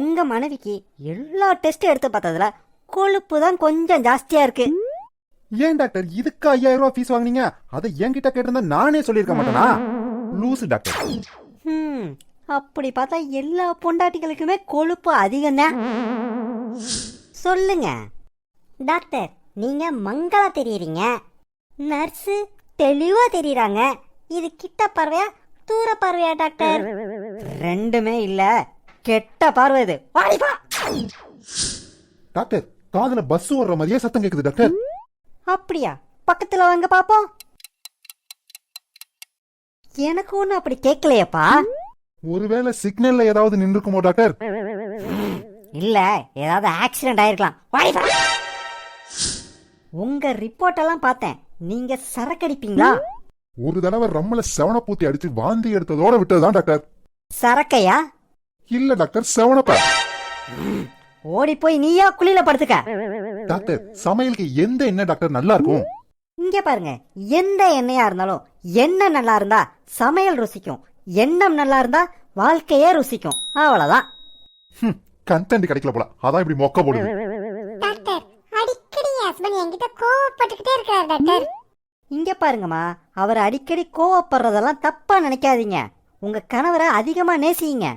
உங்க மனைவிக்கு எல்லா டெஸ்ட் எடுத்து பார்த்ததுல கொழுப்பு தான் கொஞ்சம் ஜாஸ்தியா இருக்கு. ஏன் டாக்டர்? இதுக்கு ஐயாயிரம் ரூபாய் ஃபீஸ் வாங்குனீங்க? அதை என்கிட்ட கேட்டிருந்தா நானே சொல்லியிருக்க மாட்டேனா? லூசு டாக்டர். ஹம், அப்படி பார்த்தா எல்லா பொண்டாட்டிகளுக்குமே கொழுப்பு அதிகம்தான் சொல்லுங்க. டாக்டர் நீங்க மங்களா தெரியுறீங்க. நர்ஸு தெளிவா தெரியுறாங்க. இது கிட்ட பார்வையா தூர பார்வையா டாக்டர்? ரெண்டுமே இல்ல. கெட்ட பார்வை இது. டாக்டர் காதுல பஸ் ஓடுற மாதிரியே சத்தம் கேக்குது டாக்டர். அப்படியா? பக்கத்துல வாங்க பாப்போம். எனக்கு ஒன்றும் அப்படி கேட்கலையப்பா ஒருவேளை சிக்னல்ல ஏதாவது நின்றுக்குமோ டாக்டர்? இல்ல ஏதாவது ஆக்சிடென்ட் ஆயிருக்கலாம். வாடி வா. உங்க ரிப்போர்ட் எல்லாம் பார்த்தேன். நீங்க சரக்கடிப்பீங்களா ஒரு தடவை ரம்மல செவன பூத்தி அடிச்சு வாந்தி எடுத்ததோட விட்டதுதான் டாக்டர். சரக்கையா? இல்ல டாக்டர். செவனப்ப ஓடி போய் நீயா குழியில படுத்துக்க. டாக்டர் சமையலுக்கு எந்த எண்ணெய் டாக்டர் நல்லா இருக்கும் இங்க பாருங்க. எந்த எண்ணெயா இருந்தாலும் எண்ணெய் நல்லா இருந்தா சமையல் ருசிக்கும். எண்ணம் நல்லா இருந்தா வாழ்க்கையே ருசிக்கும். அவ்வளவுதான். கண்டென்ட் கிடைக்கல போல. அதான் இப்படி மொக்க போடுது. டாக்டர் அடிக்கடி ஹஸ்பண்ட் என்கிட்ட கோவப்பட்டுக்கிட்டே இருக்காரு டாக்டர். இங்க பாருங்கம்மா அவர் அடிக்கடி கோவப்படுறதெல்லாம் தப்பா நினைக்காதீங்க. உங்க கணவரை அதிகமா நேசிங்க.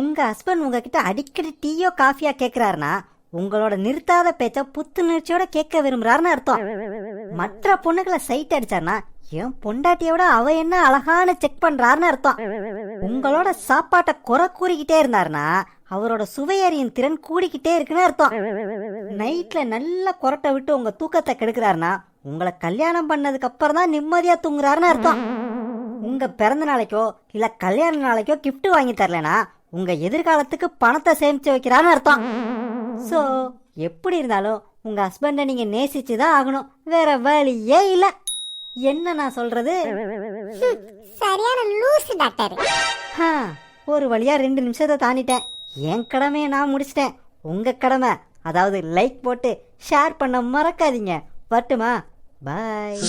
உங்கள் ஹஸ்பண்ட் உங்ககிட்ட அடிக்கடி டீயோ காஃபியா கேக்குறாருன்னா உங்களோட நிறுத்தாத பேச்ச புத்துணர்ச்சியோட கேட்க விரும்புறாருன்னு அர்த்தம். மற்ற பொண்ணுகளை சைட் அடிச்சாருன்னா என் பொண்டாட்டியோட அவ என்ன அழகான செக் பண்றாருன்னு அர்த்தம். உங்களோட சாப்பாட்டை குறை கூறிக்கிட்டே இருந்தாருன்னா அவரோட சுவையறியின் திறன் கூடிக்கிட்டே இருக்குன்னு அர்த்தம். நைட்ல நல்ல கொரட்டை விட்டு உங்க தூக்கத்தை கெடுக்கிறாருன்னா உங்களை கல்யாணம் பண்ணதுக்கு அப்புறம் தான் நிம்மதியா தூங்குறாருன்னு அர்த்தம். உங்க பிறந்த நாளைக்கோ இல்ல கல்யாண நாளைக்கோ கிஃப்ட் வாங்கி தரலனா உங்க எதிர்காலத்துக்கு பணத்தை சேமிச்சு வைக்கிறான்னு அர்த்தம். சோ எப்படி இருந்தாலும் உங்க ஹஸ்பண்டை நீங்க நேசிச்சு தான் ஆகணும். வேற வழியே இல்ல. என்ன நான் சொல்றது? சரியான லூசு டாக்டர். ஒரு வழியா ரெண்டு நிமிஷத்தை தாண்டிட்டேன். என் கடமையை நான் முடிச்சிட்டேன். உங்க கடமை. அதாவது லைக் போட்டு ஷேர் பண்ண மறக்காதீங்க. வரட்டுமா? பாய்